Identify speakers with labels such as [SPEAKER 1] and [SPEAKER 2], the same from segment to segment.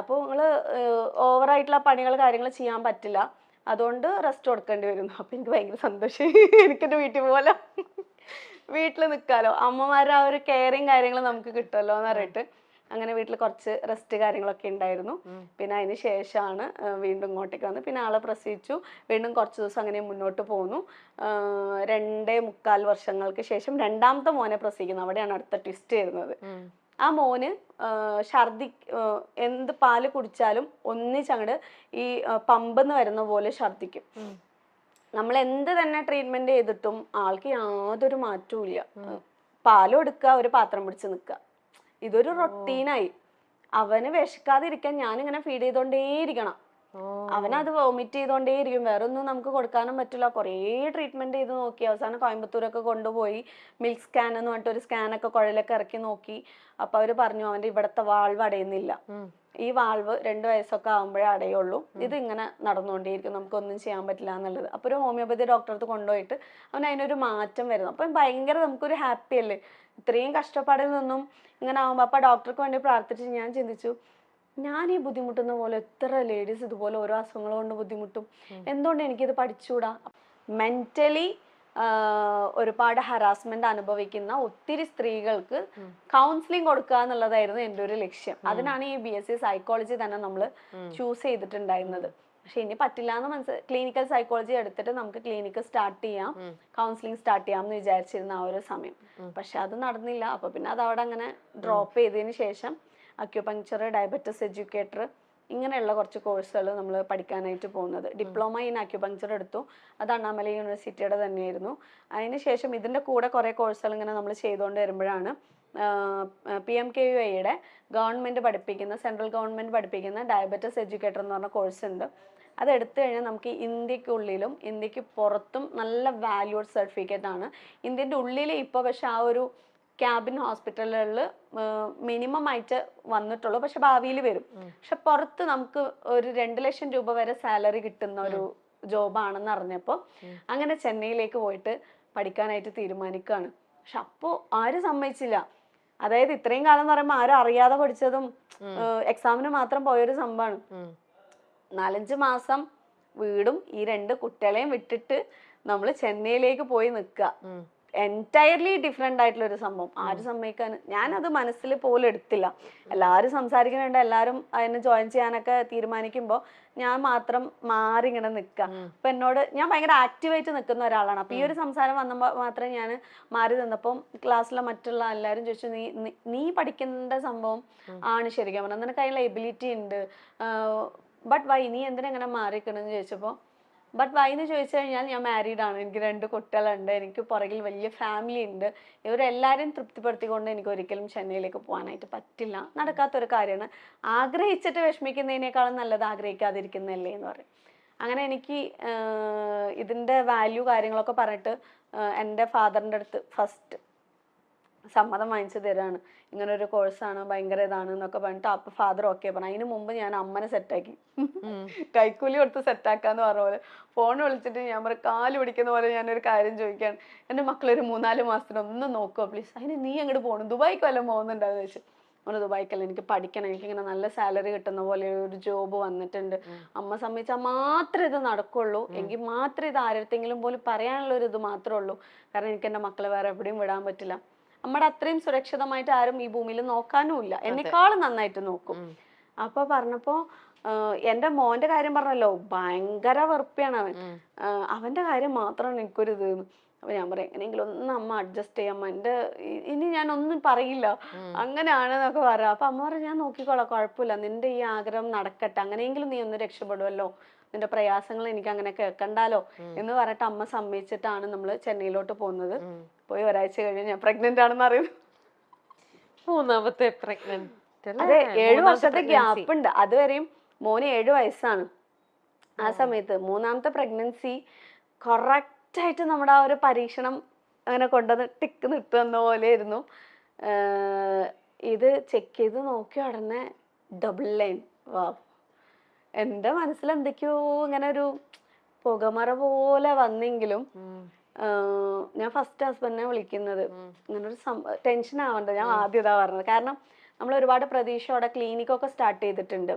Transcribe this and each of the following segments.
[SPEAKER 1] അപ്പോൾ നിങ്ങൾ ഓവറായിട്ടുള്ള പണികൾ കാര്യങ്ങൾ ചെയ്യാൻ പറ്റില്ല. അതുകൊണ്ട് റെസ്റ്റ് കൊടുക്കേണ്ടി വരുന്നു അപ്പം എനിക്ക് ഭയങ്കര സന്തോഷം. എനിക്കെന്റെ വീട്ടിൽ പോലെ വീട്ടിൽ നിക്കാലോ. അമ്മമാരുടെ ആ ഒരു കെയറിങ് കാര്യങ്ങൾ നമുക്ക് കിട്ടുമല്ലോ എന്ന് പറഞ്ഞിട്ട് അങ്ങനെ വീട്ടിൽ കുറച്ച് റെസ്റ്റ് കാര്യങ്ങളൊക്കെ ഉണ്ടായിരുന്നു. പിന്നെ അതിന് ശേഷമാണ് വീണ്ടും ഇങ്ങോട്ടേക്ക് വന്ന് പിന്നെ ആളെ പ്രസവിച്ചു. വീണ്ടും കുറച്ച് ദിവസം അങ്ങനെ മുന്നോട്ട് പോന്നു. രണ്ടേ മുക്കാൽ വർഷങ്ങൾക്ക് ശേഷം രണ്ടാമത്തെ മോനെ പ്രസവിക്കുന്നു. അവിടെയാണ് അടുത്ത ട്വിസ്റ്റ് വരുന്നത്. ആ മോന് ഛർദി എന്ത് പാൽ കുടിച്ചാലും ഒന്നിച്ചങ്ങട് ഈ പമ്പെന്ന് വരുന്ന പോലെ ഛർദിക്കും. നമ്മൾ എന്ത് തന്നെ ട്രീറ്റ്മെന്റ് ചെയ്തിട്ടും ആൾക്ക് യാതൊരു മാറ്റവും ഇല്ല. പാലും എടുക്കുക ഒരു പാത്രം പിടിച്ച് നിൽക്കുക. ഇതൊരു റൊട്ടീനായി അവന് വിശക്കാതിരിക്കാൻ ഞാനിങ്ങനെ ഫീഡ് ചെയ്തോണ്ടേയിരിക്കണം. അവനത് വോമിറ്റ് ചെയ്തോണ്ടേയിരിക്കും. വേറെ ഒന്നും നമുക്ക് കൊടുക്കാനും പറ്റില്ല. കുറേ ട്രീറ്റ്മെന്റ് ചെയ്ത് നോക്കി. അവസാനം കോയമ്പത്തൂരൊക്കെ കൊണ്ടുപോയി. മിൽക്ക് സ്കാൻ എന്ന് പറഞ്ഞിട്ട് ഒരു സ്കാനൊക്കെ കുഴലൊക്കെ ഇറക്കി നോക്കി. അപ്പൊ അവർ പറഞ്ഞു അവന്റെ ഇവിടത്തെ വാൾവ് അടയുന്നില്ല. ഈ വാൾവ് രണ്ട് വയസ്സൊക്കെ ആകുമ്പോഴേ അടയുള്ളൂ. ഇത് ഇങ്ങനെ നടന്നുകൊണ്ടേയിരിക്കും. നമുക്കൊന്നും ചെയ്യാൻ പറ്റില്ല എന്നുള്ളത്. അപ്പോൾ ഒരു ഹോമിയോപ്പതി അടുത്ത് കൊണ്ടുപോയിട്ട് അവൻ അതിനൊരു മാറ്റം വരുന്നു. അപ്പം ഭയങ്കര നമുക്കൊരു ഹാപ്പി അല്ലേ? ഇത്രയും കഷ്ടപ്പാടിൽ നിന്നും ഇങ്ങനെ ആകുമ്പോൾ അപ്പോൾ ഡോക്ടർക്ക് വേണ്ടി പ്രാർത്ഥിച്ച് ഞാൻ ചിന്തിച്ചു ഞാൻ ഈ ബുദ്ധിമുട്ടുന്ന പോലെ എത്ര ലേഡീസ് ഇതുപോലെ ഓരോ അസുഖങ്ങൾ കൊണ്ട് ബുദ്ധിമുട്ടും. എന്തുകൊണ്ട് എനിക്കിത് പഠിച്ചുകൂടാ മെന്റലി ഒരുപാട് ഹറാസ്മെന്റ് അനുഭവിക്കുന്ന ഒത്തിരി സ്ത്രീകൾക്ക് കൗൺസിലിംഗ് കൊടുക്കുക എന്നുള്ളതായിരുന്നു എന്റെ ഒരു ലക്ഷ്യം. അതിനാണ് ഈ ബി എസ് സി സൈക്കോളജി തന്നെ നമ്മൾ ചൂസ് ചെയ്തിട്ടുണ്ടായിരുന്നത്. പക്ഷെ ഇനി പറ്റില്ല എന്ന് മനസ്സിൽ ക്ലിനിക്കൽ സൈക്കോളജി എടുത്തിട്ട് നമുക്ക് ക്ലിനിക്ക് സ്റ്റാർട്ട് ചെയ്യാം. കൗൺസിലിംഗ് സ്റ്റാർട്ട് ചെയ്യാം എന്ന് വിചാരിച്ചിരുന്ന ആ ഒരു സമയം. പക്ഷെ അത് നടന്നില്ല. അപ്പൊ പിന്നെ അത് അവിടെ അങ്ങനെ ഡ്രോപ്പ് ചെയ്തതിന് ശേഷം അക്യുപങ്ചർ ഡയബറ്റിസ് എഡ്യൂക്കേറ്റർ ഇങ്ങനെയുള്ള കുറച്ച് കോഴ്സുകൾ നമ്മൾ പഠിക്കാനായിട്ട് പോകുന്നത്. ഡിപ്ലോമ ഇൻ അക്യുപങ്ചർ എടുത്തു. അത് അണ്ണാമല യൂണിവേഴ്സിറ്റിയുടെ തന്നെയായിരുന്നു. അതിനുശേഷം ഇതിന്റെ കൂടെ കുറേ കോഴ്സുകൾ ഇങ്ങനെ നമ്മൾ ചെയ്തുകൊണ്ട് വരുമ്പോഴാണ് പി എം കെ യു ഐയുടെ ഗവൺമെന്റ് പഠിപ്പിക്കുന്ന സെൻട്രൽ ഗവൺമെന്റ് പഠിപ്പിക്കുന്ന ഡയബറ്റിസ് എഡ്യൂക്കേറ്റർ എന്ന് പറഞ്ഞ കോഴ്സ് ഉണ്ട്. അത് എടുത്തു കഴിഞ്ഞാൽ നമുക്ക് ഇന്ത്യക്കുള്ളിലും ഇന്ത്യയ്ക്ക് പുറത്തും നല്ല വാല്യൂഡ് സർട്ടിഫിക്കറ്റ് ആണ്. ഇന്ത്യന്റെ ഉള്ളിൽ ഇപ്പോൾ പക്ഷെ ആ ഒരു ക്യാബിൻ ഹോസ്പിറ്റലുകളിൽ മിനിമം ആയിട്ട് വന്നിട്ടുള്ളൂ. പക്ഷെ ഭാവിയിൽ വരും. പക്ഷെ പുറത്ത് നമുക്ക് ഒരു രണ്ട് ലക്ഷം രൂപ വരെ സാലറി കിട്ടുന്ന ഒരു ജോബാണെന്ന് അറിഞ്ഞപ്പോൾ അങ്ങനെ ചെന്നൈയിലേക്ക് പോയിട്ട് പഠിക്കാനായിട്ട് തീരുമാനിക്കുകയാണ്. പക്ഷെ അപ്പോൾ ആരും സമ്മതിച്ചില്ല. അതായത് ഇത്രയും കാലം എന്ന് പറയുമ്പോൾ ആരും അറിയാതെ പഠിച്ചതും എക്സാമിന് മാത്രം പോയൊരു സംഭവമാണ്. നാലഞ്ച് മാസം വീടും ഈ രണ്ട് കുട്ടികളെയും വിട്ടിട്ട് നമ്മൾ ചെന്നൈയിലേക്ക് പോയി നിൽക്കുക. എന്റയർലി ഡിഫറെന്റ് ആയിട്ടുള്ള ഒരു സംഭവം. ആരും സമ്മതിക്കാൻ? ഞാനത് മനസ്സിൽ പോലും എടുത്തില്ല. എല്ലാവരും സംസാരിക്കുന്നുണ്ട് എല്ലാവരും അതിനെ ജോയിൻ ചെയ്യാനൊക്കെ തീരുമാനിക്കുമ്പോൾ ഞാൻ മാത്രം മാറി ഇങ്ങനെ നിൽക്കുക അപ്പം എന്നോട് ഞാൻ ഭയങ്കര ആക്റ്റീവായിട്ട് നിൽക്കുന്ന ഒരാളാണ്. അപ്പം ഈ ഒരു സംസാരം വന്നപ്പോൾ മാത്രമേ ഞാൻ മാറി നിന്നപ്പം ക്ലാസ്സിലെ മറ്റുള്ള എല്ലാവരും ചോദിച്ചു നീ നീ- പഠിക്കേണ്ട സംഭവം ആണ് ശരിക്കും? പറഞ്ഞാൽ നിനക്ക് അതിനുള്ള എബിലിറ്റി ഉണ്ട്. ബട്ട് വൈ നീ എന്തിനാ ഇങ്ങനെ മാറിക്കണെന്ന് ചോദിച്ചപ്പോൾ ബട്ട് വൈ എന്ന് ചോദിച്ചു കഴിഞ്ഞാൽ ഞാൻ മാരീഡ് ആണ്. എനിക്ക് രണ്ട് കുട്ടികളുണ്ട്. എനിക്ക് പുറകിൽ വലിയ ഫാമിലി ഉണ്ട്. ഇവരെല്ലാവരും തൃപ്തിപ്പെടുത്തിക്കൊണ്ട് എനിക്ക് ഒരിക്കലും ചെന്നൈയിലേക്ക് പോകാനായിട്ട് പറ്റില്ല. നടക്കാത്തൊരു കാര്യമാണ്. ആഗ്രഹിച്ചിട്ട് വിഷമിക്കുന്നതിനേക്കാളും നല്ലത് ആഗ്രഹിക്കാതിരിക്കുന്നതല്ലേ എന്ന് പറയും. അങ്ങനെ എനിക്ക് ഇതിന്റെ വാല്യൂ കാര്യങ്ങളൊക്കെ പറഞ്ഞിട്ട് എന്റെ ഫാദറിന്റെ അടുത്ത് ഫസ്റ്റ് സമ്മതം വാങ്ങിച്ചു തരാണ്. ഇങ്ങനെ ഒരു കോഴ്സാണ് ഭയങ്കര ഇതാണ് എന്നൊക്കെ പറഞ്ഞിട്ട് അപ്പൊ ഫാദർ ഓക്കെ പറഞ്ഞു. അതിന് മുമ്പ് ഞാൻ അമ്മനെ സെറ്റാക്കി കൈക്കൂലി കൊടുത്ത് സെറ്റാക്കാന്ന് പറഞ്ഞ പോലെ. ഫോൺ വിളിച്ചിട്ട് ഞാൻ പറ കാൽ പിടിക്കുന്ന പോലെ ഞാനൊരു കാര്യം ചോദിക്കാൻ എന്റെ മക്കളൊരു മൂന്നാൽ മാസത്തിന് ഒന്ന് നോക്കുമോ പ്ലീസ് അതിന് നീ അങ്ങോട്ട് പോകണം ദുബായിക്ക് വല്ലതും പോകുന്നുണ്ടാന്ന് ചോദിച്ചു. അങ്ങനെ ദുബായിക്കല്ല. എനിക്ക് പഠിക്കണം. എനിക്ക് ഇങ്ങനെ നല്ല സാലറി കിട്ടുന്ന പോലെ ഒരു ജോബ് വന്നിട്ടുണ്ട്. അമ്മ സമ്മതിച്ചാൽ മാത്രമേ ഇത് നടക്കുള്ളൂ. എങ്കിൽ മാത്രമേ ഇത് ആരടുത്തെങ്കിലും പോലും പറയാനുള്ള ഒരു ഇത് മാത്രമേ ഉള്ളൂ. കാരണം എനിക്ക് എന്റെ മക്കളെ വേറെ എവിടെയും വിടാൻ പറ്റില്ല. നമ്മുടെ അത്രയും സുരക്ഷിതമായിട്ട് ആരും ഈ ഭൂമിയിൽ നോക്കാനും ഇല്ല എന്നെക്കാളും നന്നായിട്ട് നോക്കും. അപ്പൊ പറഞ്ഞപ്പോ എന്റെ മോന്റെ കാര്യം പറഞ്ഞല്ലോ ഭയങ്കര വെറുപ്പിയാണ് അവൻ. അവന്റെ കാര്യം മാത്രമാണ് എനിക്കൊരു ഇത് അപ്പൊ ഞാൻ പറയാം എങ്ങനെയെങ്കിലും ഒന്ന് അമ്മ അഡ്ജസ്റ്റ് ചെയ്യാം. എന്റെ ഇനി ഞാൻ ഒന്നും പറയില്ല അങ്ങനെയാണെന്നൊക്കെ പറയാം. അപ്പൊ അമ്മ പറഞ്ഞു ഞാൻ നോക്കിക്കോളാം കുഴപ്പമില്ല. നിന്റെ ഈ ആഗ്രഹം നടക്കട്ടെ. അങ്ങനെയെങ്കിലും നീ ഒന്ന് രക്ഷപ്പെടുമല്ലോ നിന്റെ പ്രയാസങ്ങൾ എനിക്ക് അങ്ങനെ കേൾക്കണ്ടാലോ? എന്ന് പറഞ്ഞിട്ട് അമ്മ സമ്മതിച്ചിട്ടാണ് നമ്മൾ ചെന്നൈയിലോട്ട് പോകുന്നത്. പോയി ഒരാഴ്ച കഴിഞ്ഞ് ഞാൻ പ്രഗ്നന്റ് ആണെന്ന് അറിയുന്നു.
[SPEAKER 2] മൂന്നാമത്തെ പ്രഗ്നന്റ്
[SPEAKER 1] അതെ ഏഴു വർഷത്തെ ഗ്യാപ്പ് ഉണ്ട് അതുവരെയും മോന് ഏഴു വയസ്സാണ്. ആ സമയത്ത് മൂന്നാമത്തെ പ്രഗ്നൻസി കറക്റ്റ് ആയിട്ട് നമ്മുടെ ആ ഒരു പരീക്ഷണം അങ്ങനെ കൊണ്ടുവന്ന് ടിക്ക് നിട്ടുന്ന പോലെയായിരുന്നു. ഇത് ചെക്ക് ചെയ്ത് നോക്കിയ ഉടനെ ഡബിൾ ലൈൻ വാ എന്റെ മനസ്സിൽ എന്തൊക്കെയോ ഇങ്ങനെ ഒരു പുകമറ പോലെ വന്നെങ്കിലും ഞാൻ ഫസ്റ്റ് ഹസ്ബൻഡിനെ വിളിക്കുന്നത്. ഇങ്ങനെ ഒരു ടെൻഷൻ ആവണ്ട. ഞാൻ ആദ്യം ഇതാ പറഞ്ഞത്. കാരണം നമ്മൾ ഒരുപാട് പ്രതീക്ഷയോടെ ക്ലിനിക്കൊക്കെ സ്റ്റാർട്ട് ചെയ്തിട്ടുണ്ട്.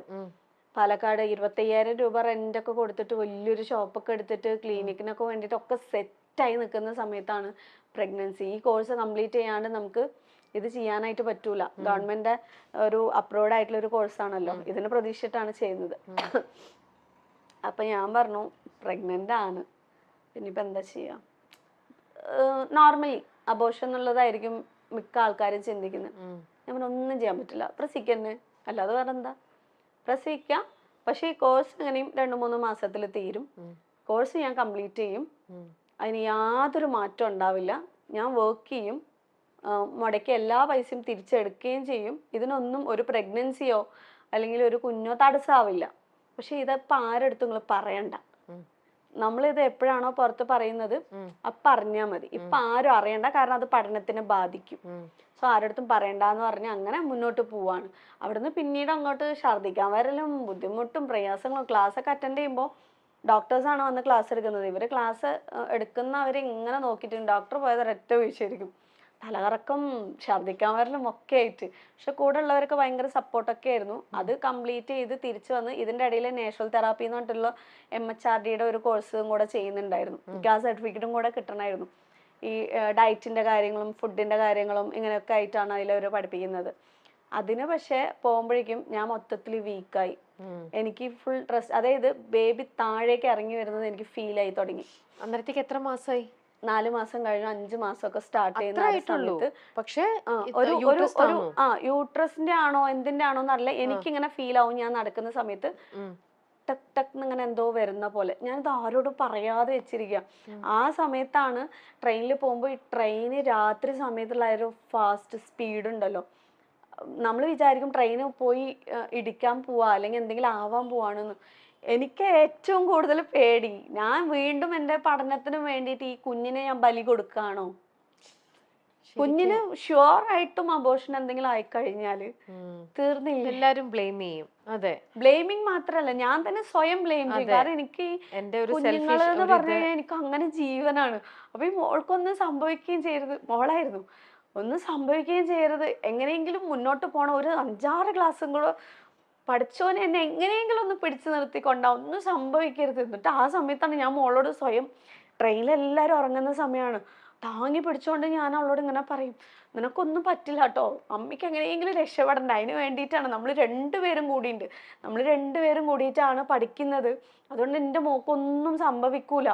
[SPEAKER 1] പാലക്കാട് ഇരുപത്തയ്യായിരം രൂപ ഒക്കെ കൊടുത്തിട്ട് വലിയൊരു ഷോപ്പൊക്കെ എടുത്തിട്ട് ക്ലിനിക്കിനൊക്കെ വേണ്ടിയിട്ടൊക്കെ സെറ്റായി നിൽക്കുന്ന സമയത്താണ് പ്രഗ്നൻസി ഈ കോഴ്സ് കംപ്ലീറ്റ് ചെയ്യാണ്ട് നമുക്ക് ഇത് ചെയ്യാനായിട്ട് പറ്റൂല. ഗവൺമെന്റ് ഒരു അപ്രൂവ്ഡ് ആയിട്ടുള്ള ഒരു കോഴ്സാണല്ലോ ഇതിന് പ്രതീക്ഷിച്ചിട്ടാണ് ചെയ്യുന്നത്. അപ്പൊ ഞാൻ പറഞ്ഞു പ്രഗ്നന്റ് ആണ്. പിന്നെ ഇപ്പൊ എന്താ ചെയ്യാ? നോർമലി അബോഷൻ എന്നുള്ളതായിരിക്കും മിക്ക ആൾക്കാരും ചിന്തിക്കുന്നത്. ഞാൻ പറഞ്ഞു, ഒന്നും ചെയ്യാൻ പറ്റില്ല. പ്രസിക്കന്നെ അല്ലാതെ വേറെ എന്താ പ്രസവിക്കാം. പക്ഷേ ഈ കോഴ്സ് എങ്ങനെയും രണ്ട് മൂന്ന് മാസത്തിൽ തീരും. കോഴ്സ് ഞാൻ കംപ്ലീറ്റ് ചെയ്യും. അതിന് യാതൊരു മാറ്റം ഉണ്ടാവില്ല. ഞാൻ വർക്ക് ചെയ്യും. മുടക്കി മുടക്കിയ എല്ലാ പൈസയും തിരിച്ചെടുക്കുകയും ചെയ്യും. ഇതിനൊന്നും ഒരു പ്രഗ്നൻസിയോ അല്ലെങ്കിൽ ഒരു കുഞ്ഞോ തടസ്സമാവില്ല പക്ഷെ ഇതിപ്പോൾ ആരെടുത്തും നിങ്ങൾ പറയണ്ട. നമ്മളിത് എപ്പോഴാണോ പുറത്ത് പറയുന്നത് അപ്പൊ അറിഞ്ഞാൽ മതി. ഇപ്പൊ ആരും അറിയണ്ട കാരണം അത് പഠനത്തിനെ ബാധിക്കും. സോ ആരടുത്തും പറയണ്ടെന്ന് പറഞ്ഞ് അങ്ങനെ മുന്നോട്ട് പോവാണ്. അവിടുന്ന് പിന്നീട് അങ്ങോട്ട് ഛർദ്ദിക്കാൻ വരലും ബുദ്ധിമുട്ടും പ്രയാസങ്ങളും ക്ലാസ് ഒക്കെ അറ്റൻഡ് ചെയ്യുമ്പോൾ ഡോക്ടേഴ്സാണ് വന്ന് ക്ലാസ് എടുക്കുന്നത്. ഇവർ ക്ലാസ് എടുക്കുന്നവരെ ഇങ്ങനെ നോക്കിയിട്ടുണ്ട്. ഡോക്ടർ പോയത് ഒരൊറ്റ വീഴ്ചയായിരിക്കും. തലകറക്കം ഛർദ്ദിക്കാൻ വരലും ഒക്കെ ആയിട്ട് പക്ഷെ കൂടെ ഉള്ളവരൊക്കെ ഭയങ്കര സപ്പോർട്ടൊക്കെ ആയിരുന്നു. അത് കംപ്ലീറ്റ് ചെയ്ത് തിരിച്ചു വന്ന് ഇതിന്റെ ഇടയിൽ നാഷണൽ തെറാപ്പി എന്ന് പറഞ്ഞിട്ടുള്ള എം എച്ച് ആർ ഡിയുടെ ഒരു കോഴ്സും കൂടെ ചെയ്യുന്നുണ്ടായിരുന്നു. എനിക്ക് ആ സർട്ടിഫിക്കറ്റും കൂടെ കിട്ടണമായിരുന്നു. ഈ ഡയറ്റിന്റെ കാര്യങ്ങളും ഫുഡിന്റെ കാര്യങ്ങളും ഇങ്ങനെയൊക്കെ ആയിട്ടാണ് അതിലവർ പഠിപ്പിക്കുന്നത്. അതിന് പക്ഷേ പോകുമ്പോഴേക്കും ഞാൻ മൊത്തത്തിൽ വീക്കായി. എനിക്ക് ഫുൾ ഡ്രസ് അതായത് ബേബി താഴേക്ക് ഇറങ്ങി വരുന്നത് എനിക്ക് ഫീൽ ആയി തുടങ്ങി.
[SPEAKER 2] അന്നേരത്തേക്ക് എത്ര മാസമായി
[SPEAKER 1] നാല് മാസം കഴിഞ്ഞു അഞ്ച് മാസമൊക്കെ സ്റ്റാർട്ട് ചെയ്യുന്ന
[SPEAKER 2] പക്ഷേ
[SPEAKER 1] ഒരു ഒരു? ആ യൂട്രസിന്റെ ആണോ എന്തിന്റെ ആണോ എന്നറിയില്ല. എനിക്കിങ്ങനെ ഫീൽ ആവും ഞാൻ നടക്കുന്ന സമയത്ത്
[SPEAKER 2] ടക്
[SPEAKER 1] ടക് ടക്ക് ഇങ്ങനെ എന്തോ വരുന്ന പോലെ. ഞാനിത് ആരോടും പറയാതെ വെച്ചിരിക്കുക ആ സമയത്താണ് ട്രെയിനിൽ പോകുമ്പോൾ ഈ ട്രെയിന് രാത്രി സമയത്തുള്ള ഒരു ഫാസ്റ്റ് സ്പീഡ് ഉണ്ടല്ലോ. നമ്മൾ വിചാരിക്കും ട്രെയിന് പോയി ഇടിക്കാൻ പോവാ അല്ലെങ്കിൽ എന്തെങ്കിലും ആവാൻ പോവാണെന്ന്. എനിക്ക് ഏറ്റവും കൂടുതൽ പേടി. ഞാൻ വീണ്ടും എന്റെ പഠനത്തിന് വേണ്ടിയിട്ട് ഈ കുഞ്ഞിനെ ഞാൻ ബലി കൊടുക്കുകയാണോ കുഞ്ഞിന് ഷുവർ ആയിട്ടും അബോഷൻ എന്തെങ്കിലും ആയിക്കഴിഞ്ഞാൽ
[SPEAKER 2] കഴിഞ്ഞാൽ
[SPEAKER 1] തീർന്നില്ല.
[SPEAKER 2] എല്ലാരും ബ്ലെയിം ചെയ്യും. അതെ.
[SPEAKER 1] ബ്ലെയിമിങ് മാത്രല്ല ഞാൻ തന്നെ സ്വയം ബ്ലെയിം ചെയ്യും. കാരണം എനിക്ക് ഈ
[SPEAKER 2] എന്റെ ഒരു സെൽഫിഷ്
[SPEAKER 1] എന്ന് പറഞ്ഞു കഴിഞ്ഞാൽ എനിക്ക് അങ്ങനെ ജീവനാണ്. അപ്പൊ ഈ മോൾക്കൊന്നും സംഭവിക്കുകയും ചെയ്യരുത്. മോളായിരുന്നു. ഒന്നും സംഭവിക്കുകയും ചെയ്യരുത്. എങ്ങനെയെങ്കിലും മുന്നോട്ട് പോണ. ഒരു അഞ്ചാറ് ക്ലാസ്സും കൂടെ പഠിച്ചോനെ എന്നെ എങ്ങനെയെങ്കിലും ഒന്ന് പിടിച്ചു നിർത്തിക്കൊണ്ടാ ഒന്നും സംഭവിക്കരുത്. എന്നിട്ട് ആ സമയത്താണ് ഞാൻ മോളോട് സ്വയം ട്രെയിനിൽ എല്ലാവരും ഉറങ്ങുന്ന സമയമാണ് താങ്ങി പിടിച്ചുകൊണ്ട് ഞാൻ അവളോട് ഇങ്ങനെ പറയും നിനക്കൊന്നും പറ്റില്ല കേട്ടോ അമ്മയ്ക്ക് എങ്ങനെയെങ്കിലും രക്ഷപ്പെടണ്ട. അതിന് വേണ്ടിയിട്ടാണ് നമ്മൾ രണ്ടുപേരും കൂടിയുണ്ട്. നമ്മൾ രണ്ടുപേരും കൂടിയിട്ടാണ് പഠിക്കുന്നത്. അതുകൊണ്ട് എന്റെ മോക്കൊന്നും സംഭവിക്കൂല.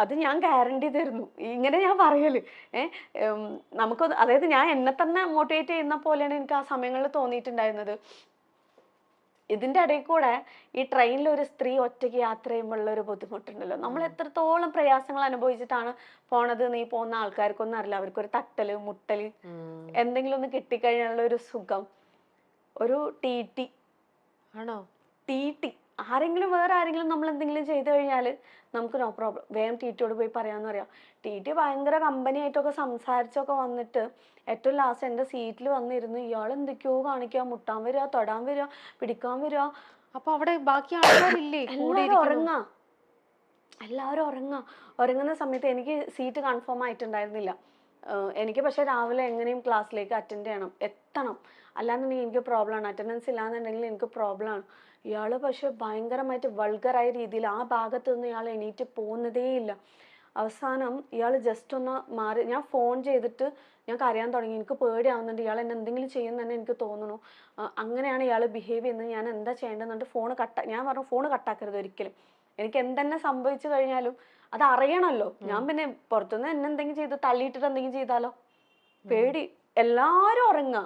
[SPEAKER 1] അത് ഞാൻ ഗ്യാരണ്ടി തരുന്നു. ഇങ്ങനെ ഞാൻ പറയൽ. ഏഹ് നമുക്ക് അതായത് ഞാൻ എന്നെ തന്നെ മോട്ടിവേറ്റ് ചെയ്യുന്ന പോലെയാണ് എനിക്ക് ആ സമയങ്ങളിൽ തോന്നിയിട്ടുണ്ടായിരുന്നത്. ഇതിന്റെ ഇടയിൽ കൂടെ ഈ ട്രെയിനിൽ ഒരു സ്ത്രീ ഒറ്റയ്ക്ക് യാത്ര ചെയ്യുമ്പോഴുള്ള ഒരു ബുദ്ധിമുട്ടുണ്ടല്ലോ. നമ്മൾ എത്രത്തോളം പ്രയാസങ്ങൾ അനുഭവിച്ചിട്ടാണ് പോണത്? നീ പോകുന്ന ആൾക്കാർക്കൊന്നും അറിയില്ല. അവർക്കൊരു തട്ടൽ
[SPEAKER 2] മുട്ടൽ
[SPEAKER 1] എന്തെങ്കിലും ഒന്ന് കിട്ടിക്കഴിഞ്ഞാലുള്ള ഒരു സുഖം. ഒരു ടി ടി
[SPEAKER 2] ആണോ?
[SPEAKER 1] ടി ടി ആരെങ്കിലും വേറെ ആരെങ്കിലും നമ്മൾ എന്തെങ്കിലും ചെയ്തു കഴിഞ്ഞാൽ നമുക്ക് നോ പ്രോബ്ലം വേഗം ടി ടിയോട് പോയി പറയാമെന്ന് പറയാം. ടി ടി ഭയങ്കര കമ്പനി ആയിട്ടൊക്കെ സംസാരിച്ചൊക്കെ വന്നിട്ട് ഏറ്റവും ലാസ്റ്റ് എന്റെ സീറ്റിൽ വന്നിരുന്നു. ഇയാൾ എന്തൊക്കെയോ കാണിക്കുക മുട്ടാൻ വരിക തൊടാൻ വരിക പിടിക്കാൻ വരിക.
[SPEAKER 2] അപ്പൊ അവിടെ ബാക്കി ആൾക്കാരില്ലേ?
[SPEAKER 1] എല്ലാവരും? ഉറങ്ങാ. എല്ലാവരും ഉറങ്ങാ. ഉറങ്ങുന്ന സമയത്ത് എനിക്ക് സീറ്റ് കൺഫേം ആയിട്ടുണ്ടായിരുന്നില്ല. എനിക്ക് പക്ഷേ രാവിലെ എങ്ങനെയും ക്ലാസ്സിലേക്ക് അറ്റൻഡ് ചെയ്യണം. എത്തണം. അല്ലാന്നുണ്ടെങ്കിൽ എനിക്ക് പ്രോബ്ലം ആണ്. അറ്റൻഡൻസ് ഇല്ലാന്നുണ്ടെങ്കിൽ എനിക്ക് പ്രോബ്ലം ഇയാൾ പക്ഷെ ഭയങ്കരമായിട്ട് വൾഗറായ രീതിയിൽ ആ ഭാഗത്ത് നിന്ന് ഇയാൾ എണീറ്റ് പോകുന്നതേയില്ല. അവസാനം ഇയാൾ ജസ്റ്റ് ഒന്ന് മാറി ഞാൻ ഫോൺ ചെയ്തിട്ട് ഞാൻ കരയാൻ തുടങ്ങി. എനിക്ക് പേടിയാവുന്നുണ്ട് ഇയാൾ എന്നെ എന്തെങ്കിലും ചെയ്യുന്ന തന്നെ എനിക്ക് തോന്നുന്നു. അങ്ങനെയാണ് ഇയാൾ ബിഹേവ് ചെയ്യുന്നത്. ഞാൻ എന്താ ചെയ്യേണ്ടതെന്നുണ്ട് ഫോൺ കട്ട ഞാൻ പറഞ്ഞു ഫോൺ കട്ടാക്കരുത് ഒരിക്കലും. എനിക്ക് എന്തെന്നെ സംഭവിച്ചു കഴിഞ്ഞാലും അത് അറിയണമല്ലോ ഞാൻ പിന്നെ പുറത്തുനിന്ന് എന്നെ എന്തെങ്കിലും ചെയ്ത് തള്ളിയിട്ടിട്ട് എന്തെങ്കിലും ചെയ്താലോ? പേടി. എല്ലാരും ഉറങ്ങാ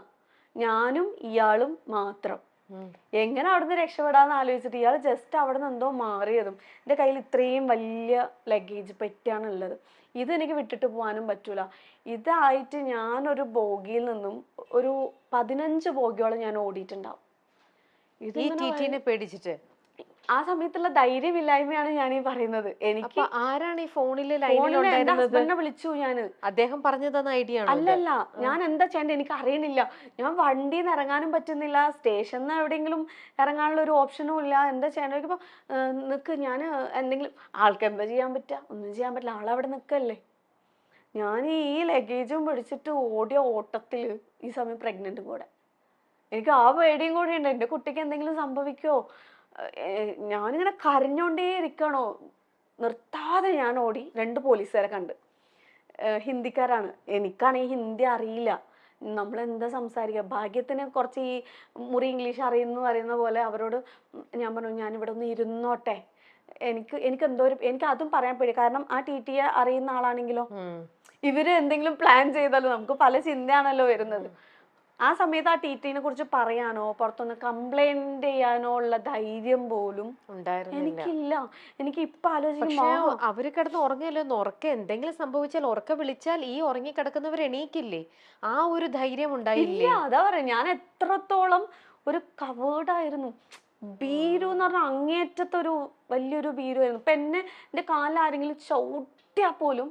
[SPEAKER 1] ഞാനും ഇയാളും മാത്രം. എങ്ങനെ അവിടുന്ന് രക്ഷപ്പെടാന്ന് ആലോചിച്ചിട്ട് ഇയാൾ ജസ്റ്റ് അവിടെ നിന്ന് എന്തോ മാറിയതും. എന്റെ കയ്യിൽ ഇത്രയും വലിയ ലഗേജ് പെറ്റിയാണ് ഉള്ളത്. ഇത് എനിക്ക് വിട്ടിട്ട് പോകാനും പറ്റൂല. ഇതായിട്ട് ഞാനൊരു ബോഗിയിൽ നിന്നും ഒരു പതിനഞ്ച് ബോഗിയോളം ഞാൻ ഓടിയിട്ടുണ്ടാവും.
[SPEAKER 2] ഇത് പേടിച്ചിട്ട്?
[SPEAKER 1] ആ സമയത്തുള്ള ധൈര്യമില്ലായ്മയാണ് ഞാൻ ഈ പറയുന്നത്. എനിക്ക്
[SPEAKER 2] ആരാണ് ഈ
[SPEAKER 1] ഫോണിൽ ഹസ്ബൻഡിനെ വിളിച്ചു ഞാൻ
[SPEAKER 2] അദ്ദേഹം പറഞ്ഞു തന്ന ഐഡിയ
[SPEAKER 1] അല്ലല്ല ഞാൻ എന്താ ചെയ്യേണ്ടത് എനിക്ക് അറിയണില്ല. ഞാൻ വണ്ടിയിൽ നിന്ന് ഇറങ്ങാനും പറ്റുന്നില്ല. സ്റ്റേഷനിൽ നിന്ന് എവിടെയെങ്കിലും ഇറങ്ങാനുള്ള ഒരു ഓപ്ഷനും ഇല്ല. എന്താ ചെയ്യേണ്ടത്? ഇപ്പൊ നിക്ക് ഞാൻ എന്തെങ്കിലും ആൾക്ക് എന്താ ചെയ്യാൻ പറ്റുക ഒന്നും ചെയ്യാൻ പറ്റില്ല. ആളവിടെ നിൽക്കല്ലേ ഞാൻ ഈ ലഗേജും പിടിച്ചിട്ട് ഓടിയ ഓട്ടത്തിൽ ഈ സമയം പ്രഗ്നന്റും കൂടെ. എനിക്ക് ആ പേടിയും കൂടി ഉണ്ട്. എന്റെ കുട്ടിക്ക് എന്തെങ്കിലും സംഭവിക്കുമോ ഞാനിങ്ങനെ കരഞ്ഞോണ്ടേ ഇരിക്കണോ? നിർത്താതെ ഞാൻ ഓടി രണ്ട് പോലീസുകാരെ കണ്ട്. ഹിന്ദിക്കാരാണ്. എനിക്കാണെങ്കിൽ ഹിന്ദി അറിയില്ല. നമ്മൾ എന്താ സംസാരിക്കുക ഭാഗ്യത്തിന് കുറച്ച് ഈ മുറി ഇംഗ്ലീഷ് അറിയുന്നു പറയുന്ന പോലെ അവരോട് ഞാൻ പറഞ്ഞു ഞാൻ ഇവിടെ ഒന്ന് ഇരുന്നോട്ടെ. എനിക്ക് എനിക്ക് എന്തോ ഒരു എനിക്ക് അതും പറയാൻ പേടി. കാരണം ആ ടി ടി അറിയുന്ന ആളാണെങ്കിലോ? ഇവർ എന്തെങ്കിലും പ്ലാൻ ചെയ്താലോ നമുക്ക് പല ചിന്തയാണല്ലോ വരുന്നത്. ആ സമയത്ത് ആ ടി ടിനെ കുറിച്ച് പറയാനോ പുറത്തൊന്ന് കംപ്ലൈന്റ് ചെയ്യാനോ ഉള്ള ധൈര്യം പോലും എനിക്കില്ല. എനിക്ക് ഇപ്പൊ ആലോചിക്കുമ്പോ
[SPEAKER 2] അവർ കിടന്ന് ഉറങ്ങിയല്ലോ ഉറക്ക. എന്തെങ്കിലും സംഭവിച്ചാൽ ഉറക്ക വിളിച്ചാൽ ഈ ഉറങ്ങി കിടക്കുന്നവർ എണീക്കില്ലേ? ആ ഒരു ധൈര്യം ഉണ്ടായില്ല?
[SPEAKER 1] അതാ പറയാ. ഞാൻ എത്രത്തോളം ഒരു കവേർഡായിരുന്നു ഭീരു എന്ന് പറഞ്ഞാൽ അങ്ങേറ്റത്തെ ഒരു വലിയൊരു ഭീരുവായിരുന്നു. ഇപ്പൊ എന്നെ എന്റെ കാലിൽ ആരെങ്കിലും ചവിട്ടിയാ പോലും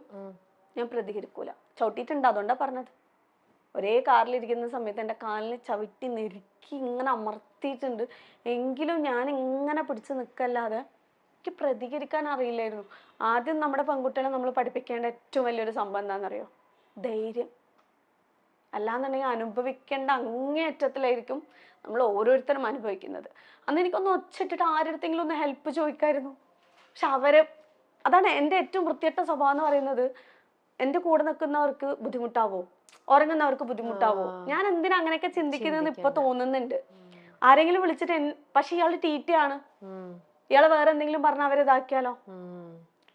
[SPEAKER 1] ഞാൻ പ്രതികരിക്കൂല. ചവിട്ടിയിട്ടുണ്ട്. അതുകൊണ്ടാ പറഞ്ഞത്. ഒരേ കാറിലിരിക്കുന്ന സമയത്ത് എന്റെ കാലിനെ ചവിട്ടി നെരുക്കി ഇങ്ങനെ അമർത്തിയിട്ടുണ്ട്. എങ്കിലും ഞാൻ ഇങ്ങനെ പിടിച്ച് നിൽക്കല്ലാതെ എനിക്ക് പ്രതികരിക്കാൻ അറിയില്ലായിരുന്നു. ആദ്യം നമ്മുടെ പെൺകുട്ടികളെ നമ്മൾ പഠിപ്പിക്കേണ്ട ഏറ്റവും വലിയൊരു സംഭവം എന്താണെന്നറിയോ? ധൈര്യം. അല്ലാന്നുണ്ടെങ്കിൽ അനുഭവിക്കേണ്ട അങ്ങേയറ്റത്തിലായിരിക്കും നമ്മൾ ഓരോരുത്തരും അനുഭവിക്കുന്നത്. അന്ന് എനിക്കൊന്ന് ഒച്ചിട്ടിട്ട് ആരുടെങ്കിലും ഒന്ന് ഹെൽപ്പ് ചോദിക്കായിരുന്നു. പക്ഷെ അവരെ അതാണ് എന്റെ ഏറ്റവും വൃത്തികെട്ട സ്വഭാവം എന്ന് പറയുന്നത് എന്റെ കൂടെ നിൽക്കുന്നവർക്ക് ബുദ്ധിമുട്ടാവോ? ഉറങ്ങുന്നവർക്ക് ബുദ്ധിമുട്ടാവോ? ഞാൻ എന്തിനാ അങ്ങനെയൊക്കെ ചിന്തിക്കുന്നതെന്ന് ഇപ്പൊ തോന്നുന്നുണ്ട്. ആരെങ്കിലും വിളിച്ചിട്ട് പക്ഷെ ഇയാൾ ടീറ്റയാണ്
[SPEAKER 2] ഉം.
[SPEAKER 1] ഇയാൾ വേറെ എന്തെങ്കിലും പറഞ്ഞ അവരെ ഇതാക്കിയാലോ?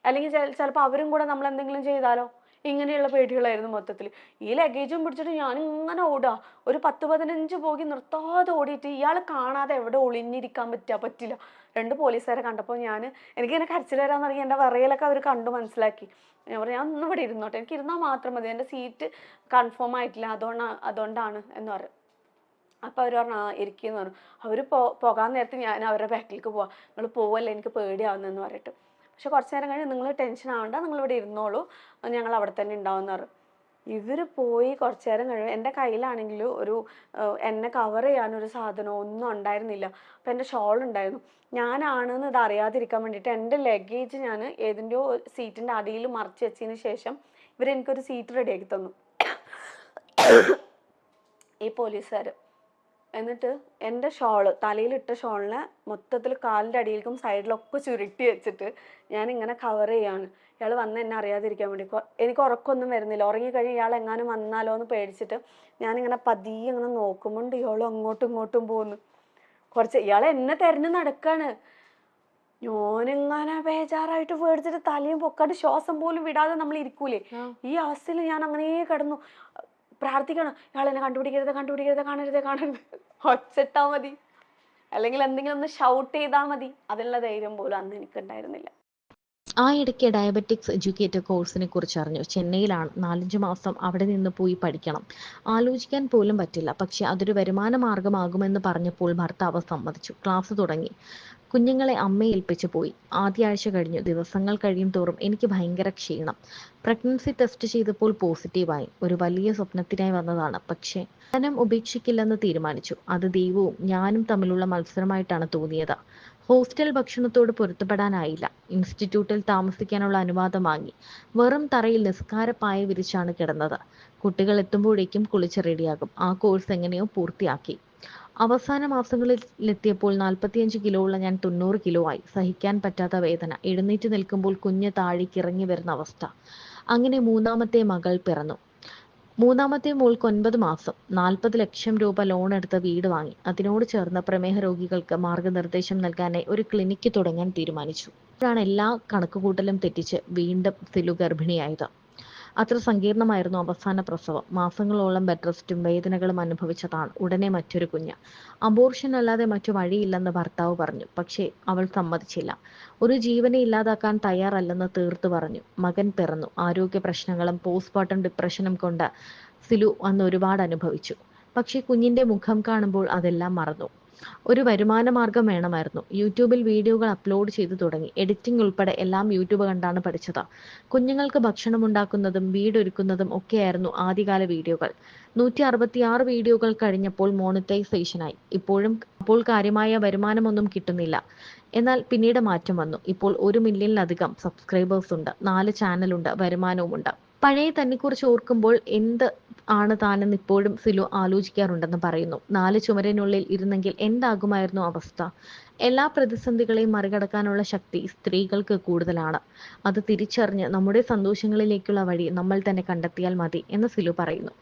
[SPEAKER 1] അല്ലെങ്കിൽ ചിലപ്പോൾ അവരും കൂടെ നമ്മൾ എന്തെങ്കിലും ചെയ്താലോ? ഇങ്ങനെയുള്ള പേടികളായിരുന്നു മൊത്തത്തിൽ. ഈ ലഗേജും പിടിച്ചിട്ട് ഞാൻ ഇങ്ങനെ ഓടുക. ഒരു പത്ത് പതിനഞ്ച് പോകി നിർത്താതെ ഓടിയിട്ട് ഇയാൾ കാണാതെ എവിടെ ഒളിഞ്ഞിരിക്കാൻ പറ്റുക പറ്റില്ല. രണ്ട് പോലീസുകാരെ കണ്ടപ്പോൾ ഞാൻ എനിക്കിങ്ങനെ കരച്ചിൽ വരാൻ തുടങ്ങി. എന്റെ വിറയിലൊക്കെ അവർ കണ്ടു മനസ്സിലാക്കി. ഞാൻ പറഞ്ഞു ഞാൻ ഒന്നും ഇവിടെ ഇരുന്നോട്ടെ. എനിക്ക് ഇരുന്നാൽ മാത്രം മതി. എന്റെ സീറ്റ് കൺഫേം ആയിട്ടില്ല. അതുകൊണ്ടാണ് അതുകൊണ്ടാണ് എന്ന് പറയും അപ്പോൾ അവർ പറഞ്ഞു ആ ഇരിക്കുന്നു പറഞ്ഞു. അവർ പോ പോകാൻ നേരത്ത് ഞാൻ അവരുടെ ബാക്കിലേക്ക് പോവാം. നിങ്ങൾ പോവല്ലേ എനിക്ക് പേടിയാവുന്നതെന്ന് പറഞ്ഞിട്ട്. പക്ഷെ കുറച്ച് നേരം കഴിഞ്ഞ് നിങ്ങൾ ടെൻഷൻ ആവണ്ട. നിങ്ങൾ ഇവിടെ ഇരുന്നോളൂ. ഞങ്ങൾ അവിടെ തന്നെ ഉണ്ടാവുമെന്ന് പറഞ്ഞു. ഇവർ പോയി കുറച്ചു നേരം കഴിയും എന്റെ കയ്യിലാണെങ്കിൽ ഒരു എന്നെ കവർ ചെയ്യാനൊരു സാധനം ഒന്നും ഉണ്ടായിരുന്നില്ല. അപ്പം എന്റെ ഷോൾ ഉണ്ടായിരുന്നു. ഞാനാണെന്ന് ഇത് അറിയാതിരിക്കാൻ വേണ്ടിയിട്ട് എന്റെ ലഗേജ് ഞാൻ ഏതിന്റെയോ സീറ്റിന്റെ അടിയിൽ മറച്ചു വെച്ചതിന് ശേഷം ഇവരെനിക്കൊരു സീറ്റ് റെഡിയാക്കി തന്നു. ഈ പോലീസുകാർ എന്നിട്ട് എന്റെ ഷോൾ തലയിലിട്ട ഷോളിനെ മൊത്തത്തിൽ കാലിന്റെ അടിയിലേക്കും സൈഡിലൊക്കെ ചുരുട്ടി വെച്ചിട്ട് ഞാൻ ഇങ്ങനെ കവർ ചെയ്യാണ് ഇയാൾ വന്ന് എന്നെ അറിയാതിരിക്കാൻ വേണ്ടി. എനിക്ക് ഉറക്കമൊന്നും വരുന്നില്ല. ഉറങ്ങിക്കഴിഞ്ഞ് ഇയാൾ എങ്ങാനും വന്നാലോ എന്ന് പേടിച്ചിട്ട് ഞാനിങ്ങനെ പതിയെ ഇങ്ങനെ നോക്കുമ്പോണ്ട് ഇയാളും അങ്ങോട്ടും ഇങ്ങോട്ടും പോകുന്നു കുറച്ച് ഇയാൾ എന്നെ തെരഞ്ഞു നടക്കാണ്. ഞാനിങ്ങനെ ബേജാറായിട്ട് പേടിച്ചിട്ട് തലയും പൊക്കാട്ട് ശ്വാസം പോലും വിടാതെ നമ്മൾ ഇരിക്കൂലേ? ഈ അവസ്ഥയിൽ ഞാൻ അങ്ങനെ കിടന്നു. പ്രാർത്ഥിക്കണം. ഇയാൾ എന്നെ കണ്ടുപിടിക്കരുത് കണ്ടുപിടിക്കരുത് കാണരുത് കാണരുത്. ഒച്ചിട്ടാ മതി. അല്ലെങ്കിൽ എന്തെങ്കിലും ഒന്ന് ഷൗട്ട് ചെയ്താൽ മതി. അതിനുള്ള ധൈര്യം പോലും അന്ന് എനിക്ക് ഉണ്ടായിരുന്നില്ല
[SPEAKER 3] ആ ഇടയ്ക്ക് ഡയബറ്റിക്സ് എഡ്യൂക്കേറ്റർ കോഴ്സിനെ കുറിച്ച് അറിഞ്ഞു. ചെന്നൈയിലാണ് നാലഞ്ച് മാസം അവിടെ നിന്ന് പോയി പഠിക്കണം. ആലോചിക്കാൻ പോലും പറ്റില്ല. പക്ഷെ അതൊരു വരുമാന മാർഗമാകുമെന്ന് പറഞ്ഞപ്പോൾ ഭർത്താവ് സമ്മതിച്ചു. ക്ലാസ് തുടങ്ങി. കുഞ്ഞുങ്ങളെ അമ്മയെ ഏൽപ്പിച്ചു പോയി. ആദ്യ ആഴ്ച കഴിഞ്ഞു. ദിവസങ്ങൾ കഴിയും തോറും എനിക്ക് ഭയങ്കര ക്ഷീണം. പ്രഗ്നൻസി ടെസ്റ്റ് ചെയ്തപ്പോൾ പോസിറ്റീവായി ഒരു വലിയ സ്വപ്നത്തിനായി വന്നതാണ്. പക്ഷേ ധനം ഉപേക്ഷിക്കില്ലെന്ന് തീരുമാനിച്ചു. അത് ദൈവവും ഞാനും തമ്മിലുള്ള മത്സരമായിട്ടാണ് തോന്നിയത്. ഹോസ്റ്റൽ ഭക്ഷണത്തോട് പൊരുത്തപ്പെടാനായില്ല. ഇൻസ്റ്റിറ്റ്യൂട്ടിൽ താമസിക്കാനുള്ള അനുവാദം വാങ്ങി. വെറും തറയിൽ നിസ്കാരപ്പായ വിരിച്ചാണ് കിടന്നത്. കുട്ടികൾ എത്തുമ്പോഴേക്കും കുളിച്ച് റെഡിയാകും ആ കോഴ്സ് എങ്ങനെയോ പൂർത്തിയാക്കി. അവസാന മാസങ്ങളിലെത്തിയപ്പോൾ നാൽപ്പത്തിയഞ്ച് കിലോ ഉള്ള ഞാൻ തൊണ്ണൂറ് കിലോ ആയി. സഹിക്കാൻ പറ്റാത്ത വേദന. എഴുന്നേറ്റ് നിൽക്കുമ്പോൾ കുഞ്ഞ് താഴേക്ക് ഇറങ്ങി വരുന്ന അവസ്ഥ. അങ്ങനെ മൂന്നാമത്തെ മകൾ പിറന്നു. മൂന്നാമത്തെ മോൾക്ക് ഒൻപത് മാസം. നാൽപ്പത് ലക്ഷം രൂപ ലോൺ എടുത്ത് വീട് വാങ്ങി. അതിനോട് ചേർന്ന് പ്രമേഹ രോഗികൾക്ക് മാർഗനിർദ്ദേശം നൽകാനായി ഒരു ക്ലിനിക്ക് തുടങ്ങാൻ തീരുമാനിച്ചു. ഇതാണ് എല്ലാ കണക്കുകൂട്ടലും തെറ്റിച്ച് വീണ്ടും സിലു ഗർഭിണിയായത് അത്ര സങ്കീർണമായിരുന്നു അവസാന പ്രസവം. മാസങ്ങളോളം ബെഡ് റെസ്റ്റും വേദനകളും അനുഭവിച്ചതാണ് ഉടനെ മറ്റൊരു കുഞ്ഞ്. അബോർഷൻ അല്ലാതെ മറ്റു വഴിയില്ലെന്ന് ഭർത്താവ് പറഞ്ഞു. പക്ഷേ അവൾ സമ്മതിച്ചില്ല. ഒരു ജീവനെ ഇല്ലാതാക്കാൻ തയ്യാറല്ലെന്ന് തീർത്തു പറഞ്ഞു. മകൻ പിറന്നു. ആരോഗ്യ പ്രശ്നങ്ങളും പോസ്റ്റ്മോർട്ടം ഡിപ്രഷനും കൊണ്ട് സിലു അന്ന് ഒരുപാട് അനുഭവിച്ചു. പക്ഷേ കുഞ്ഞിന്റെ മുഖം കാണുമ്പോൾ അതെല്ലാം മറന്നു. ഒരു വരുമാന മാർഗം വേണമായിരുന്നു. യൂട്യൂബിൽ വീഡിയോകൾ അപ്ലോഡ് ചെയ്തു തുടങ്ങി. എഡിറ്റിംഗ് ഉൾപ്പെടെ എല്ലാം യൂട്യൂബ് കണ്ടാണ് പഠിച്ചത്. കുഞ്ഞുങ്ങൾക്ക് ഭക്ഷണം ഉണ്ടാക്കുന്നതും വീടൊരുക്കുന്നതും ഒക്കെയായിരുന്നു ആദ്യകാല വീഡിയോകൾ. നൂറ്റി അറുപത്തിയാറ് വീഡിയോകൾ കഴിഞ്ഞപ്പോൾ മോണിറ്റൈസേഷനായി ഇപ്പോഴും അപ്പോൾ കാര്യമായ വരുമാനമൊന്നും കിട്ടുന്നില്ല. എന്നാൽ പിന്നീട് മാറ്റം വന്നു. ഇപ്പോൾ ഒരു മില്യണിലധികം സബ്സ്ക്രൈബേഴ്സ് ഉണ്ട്. നാല് ചാനലുണ്ട് വരുമാനവുമുണ്ട്. പഴയ തന്നെക്കുറിച്ച് ഓർക്കുമ്പോൾ എന്ത് ആണ് താനെന്ന് ഇപ്പോഴും സിലു ആലോചിക്കാറുണ്ടെന്ന് പറയുന്നു. നാല് ചുമരിനുള്ളിൽ ഇരുന്നെങ്കിൽ എന്താകുമായിരുന്നു അവസ്ഥ? എല്ലാ പ്രതിസന്ധികളെയും മറികടക്കാനുള്ള ശക്തി സ്ത്രീകൾക്ക് കൂടുതലാണ്. അത് തിരിച്ചറിഞ്ഞ് നമ്മുടെ സന്തോഷങ്ങളിലേക്കുള്ള വഴി നമ്മൾ തന്നെ കണ്ടെത്തിയാൽ മതി എന്ന് സിലു പറയുന്നു.